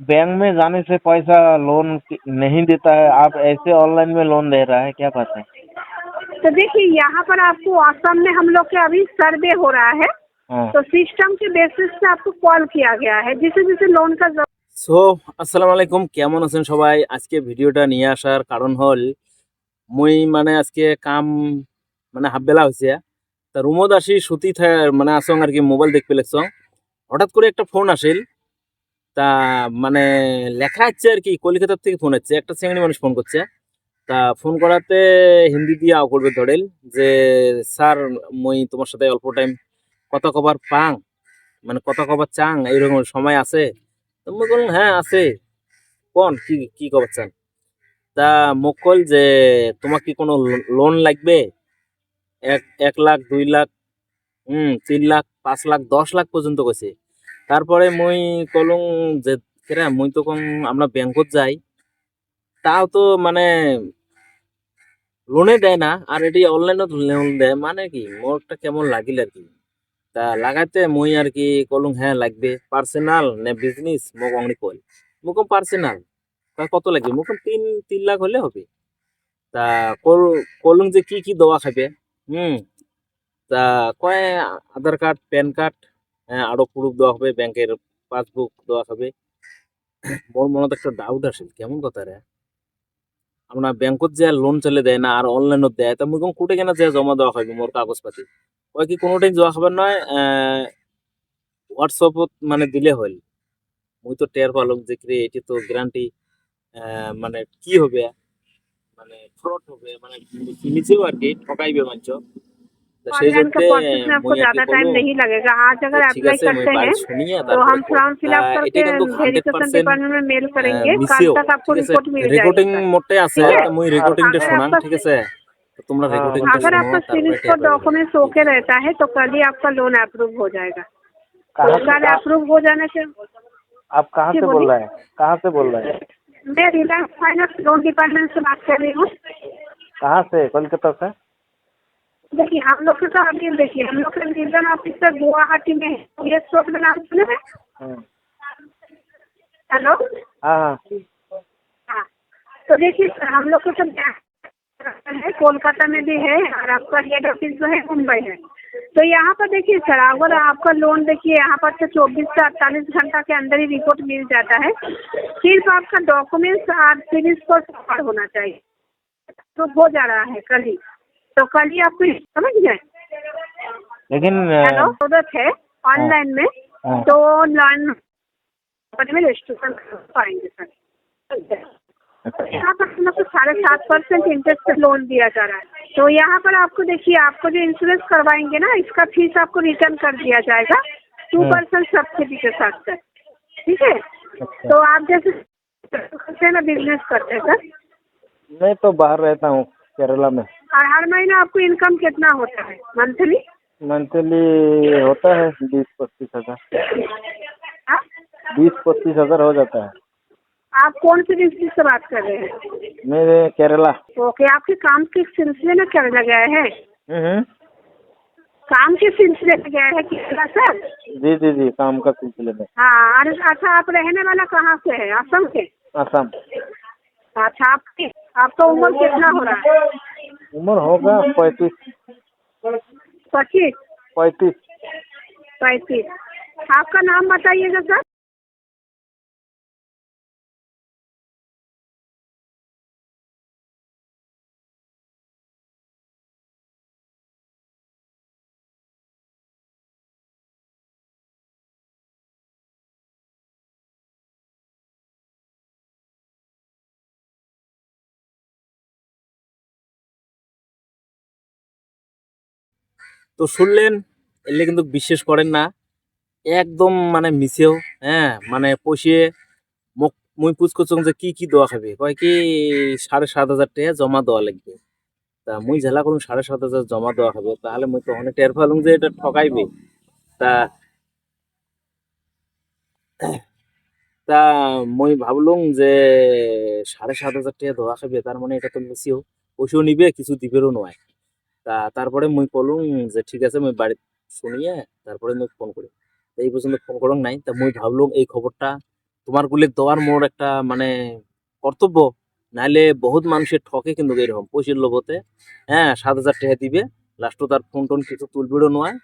Bank में जाने से पैसा लोन की- नहीं देता है आप ऐसे ऑनलाइन में लोन दे रहा है क्या बात है तो देखिए यहाँ पर आपको आसाम में हम लोग के अभी सर्वे हो रहा है हाँ तो सिस्टम के बेसिस पे आपको कॉल किया गया है जिसे जिसे लोन का जरूरत সো আসসালামু আলাইকুম কেমন আছেন সবাই আজকে ভিডিওটা নিয়ে আসার কারণ হল মই মানে আজকে কাম মানে হাফবেলা হয়েছে তা রুমত আসি সুতি থা- মানে আসং আর কি মোবাইল দেখতে পেলেছং হঠাৎ করে একটা ফোন আসিল তা মানে লেখা আছে আর কি, কলকাতার থেকে ফোন হচ্ছে। একটা শ্রেণি মানুষ ফোন করছে। তা ফোন করাতে হিন্দি দিয়ে আও করবে ধরেল যে, স্যার, মই তোমার সাথে অল্প টাইম কথা কবার পাং মানে কথা কবার চাং, এইরকম সময় আছে? তো মই বললাম হ্যাঁ আছে। কোন? কি কি কবার চান? তা মোক কল যে, তোমার কি কোনো লোন লাগবে? এক এক লাখ, দুই লাখ, হুম, তিন লাখ, পাঁচ লাখ, দশ লাখ পর্যন্ত কইছে। তারপরে মই কলং যে কেরা মই তো কম আমরা ব্যাংকত যাই। তাও তো মানে লোনে দেয় না, আর এটি অনলাইনত লোন দেয়। মানে কি মোরটা কেমন লাগিল আর কি। তা লাগাইতে মই আর কি কলুম হ্যাঁ লাগবে। পার্সোনাল নে বিজনেস মোক অংনি কল মোক পার্সোনাল কত লাগবে? মোক তিন তিন লাখ হলে হবে। তা কল কলুম যে কি কি দেওয়া খাবে হুম। তা কয় আধার কার্ড প্যান কার্ড হ্যাঁ আরও প্রুফ দেওয়া হবে ব্যাংকের পাসবুক দেওয়া হবে। মোর মনত একটা ডাউট আসে, কেমন কথা রে? আমরা ব্যাংকত যে লোন চলে দেয় না, আর অনলাইনত দেয়, তা কম কোটে কেনা যে জমা দেওয়া হবে মোর কাগজপাতি? কয় কি কোনোটাই জমা খাবার নয় হোয়াটসঅ্যাপত মানে দিলে হল মুই তো টের পালক যে কি এটি তো গ্যারান্টি মানে কি হবে? মানে ফ্রড হবে মানে শুনেছিও আর কি, ঠকাইবে সেই ऑनलाइन का জন্যে प्रोसेस में आपको মুই আর ज्यादा কি टाइम করলুম, नहीं लगेगा आज अगर তো ঠিক अप्लाई আছে মুই करते বাড়ি हैं শুনিয়ে तो हम তারপরে फॉर्म फिल अप তা करके এটা কিন্তু হান্ড্রেড वेरिफिकेशन পার্সেন্ট डिपार्टमेंट में मेल करेंगे कल মিসেও तक आपको ঠিক আছে रिपोर्ट मिल রেকর্ডিং जाएगा মোডে আছে ঠিক আছে? তা মুই রেকর্ডিংটা अगर শোনাম आपका ঠিক আছে তো তোমরা हाँ, রেকর্ডিংটা अगर শোনো आपका তারপরে सिविल টের स्कोर পাবে। डॉक्यूमेंट्स ओके रहता है तो कल ही आपका लोन अप्रूव हो जाएगा कहाँ तो से कल कहाँ- अप्रूव हो जाने से आप कहाँ जी, से बोल बोलिए। रहे हैं कहाँ से बोल रहे हैं मैं रिलायंस फाइनेंस लोन डिपार्टमेंट से बात कर रही हूँ कहाँ से कोलकाता से देखिए हम लोग के तो अभी देखिए हम लोग का रीजन ऑफिसर गुवाहाटी में है ये शॉप में नाम सुने हैं? हाँ। हेलो? हाँ हाँ। हाँ। तो देखिए सर, हम लोग को तो है कोलकाता में भी है और आपका हेड ऑफ़िस जो है मुंबई है। तो यहाँ पर देखिए सर अगर आपका लोन देखिए यहाँ पर तो चौबीस से अड़तालीस घंटा के अंदर ही रिपोर्ट मिल जाता है। सिर्फ़ आपका डॉक्यूमेंट्स और सिविल स्कोर होना चाहिए। तो हो जा रहा है कल ही। तो कल ही आपको समझ गए? लेकिन हेलो ज़रूरत है ऑनलाइन में। हाँ। तो ऑनलाइन में रजिस्ट्रेशन कर पाएँगे सर। अच्छा, यहाँ पर हम लोग को साढ़े सात परसेंट इंटरेस्ट पे लोन दिया जा रहा है। तो यहाँ पर आपको देखिए आपको जो इंश्योरेंस करवाएँगे ना इसका फ़ीस आपको रिटर्न कर दिया जाएगा। To hmm. परसेंट सब्सिडी के साथ सर ठीक है? अच्छा। तो आप जैसे करते हैं ना बिज़नेस करते हैं सर। मैं तो बाहर रहता हूँ केरला में। और हर महीना आपको इनकम कितना होता है? मंथली मंथली होता है बीस पच्चीस हज़ार। हाँ? बीस पच्चीस हज़ार हो जाता है। आप कौन सी डिस्ट्रिक्ट से बात कर रहे हैं? मेरे केरला। ओके आपके काम के सिलसिले में केरला गए हैं? हम्म, काम के सिलसिले में गए हैं केरला सर जी जी जी काम का सिलसिले में। हाँ अच्छा आप रहने वाला कहाँ से है? असम के? असम। अच्छा आपकी आपका उम्र कितना हो रहा है? उम्र होगा पैंतीस। पच्चीस? पैंतीस। पैंतीस। आपका नाम बताइएगा सर। তো শুনলেন, এলে কিন্তু বিশ্বাস করেন না। একদম মানে মিছেও হ্যাঁ মানে পয়সে মোক মুই পুজ করছং যে কি কি দেওয়া খাবে? কয় কি, সাড়ে সাত হাজার টাকা জমা দেওয়া লাগবে। তা মুই জেলা করুন সাড়ে সাত হাজার জমা দেওয়া খাবে, তাহলে মুই তো অনেক টের পেলাম যে এটা ঠকাইবে। তা তা মুই ভাবলুম যে সাড়ে সাত হাজার টাকা দেওয়া খাবে, তার মানে এটা তো মিছিও। পয়সাও নিবে, কিছু দিবেরও নয়। তা তারপরে মুই কলুম যে, ঠিক আছে, মুই বাড়ি শুনিয়ে তারপরে মুই ফোন করি। এই পর্যন্ত ফোন করং নাই। তা মুই ভাবলুম এই খবরটা তোমার গুলি দেওয়ার মোর একটা মানে কর্তব্য। নাহলে বহুত মানুষের ঠকে কিন্তু এরকম পয়সার লোভতে। হ্যাঁ সাত হাজার টাকা দিবে। লাস্ট তার ফোন টোন কিছু তুলবিড়ও নয়,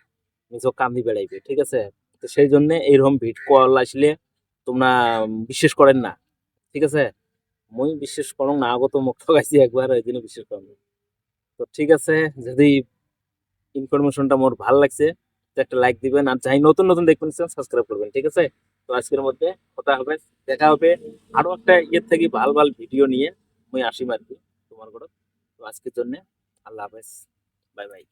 নিজেও কান্দি বেড়াইবে, ঠিক আছে? তো সেই জন্য এইরকম ভিড কল আসলে তোমরা বিশ্বাস করেন না, ঠিক আছে? মই বিশ্বাস করং না, আগত মুখ ঠকাইছি একবার, ওই জন্য বিশ্বাস করং না। তো ঠিক আছে, যদি ইনফরমেশনটা মোর ভালো লাগছে একটা লাইক দিবেন। আর যাই নতুন নতুন দেখবেন সাবস্ক্রাইব করবেন, ঠিক আছে? তো আজকের মধ্যে কথা হবে, দেখা হবে আরও একটা ইয়ের থেকে ভালো ভালো ভিডিও নিয়ে মুই আসিম আর কি, তোমার ঘর। তো আজকের জন্য আল্লাহ হাফেজ। Bye bye.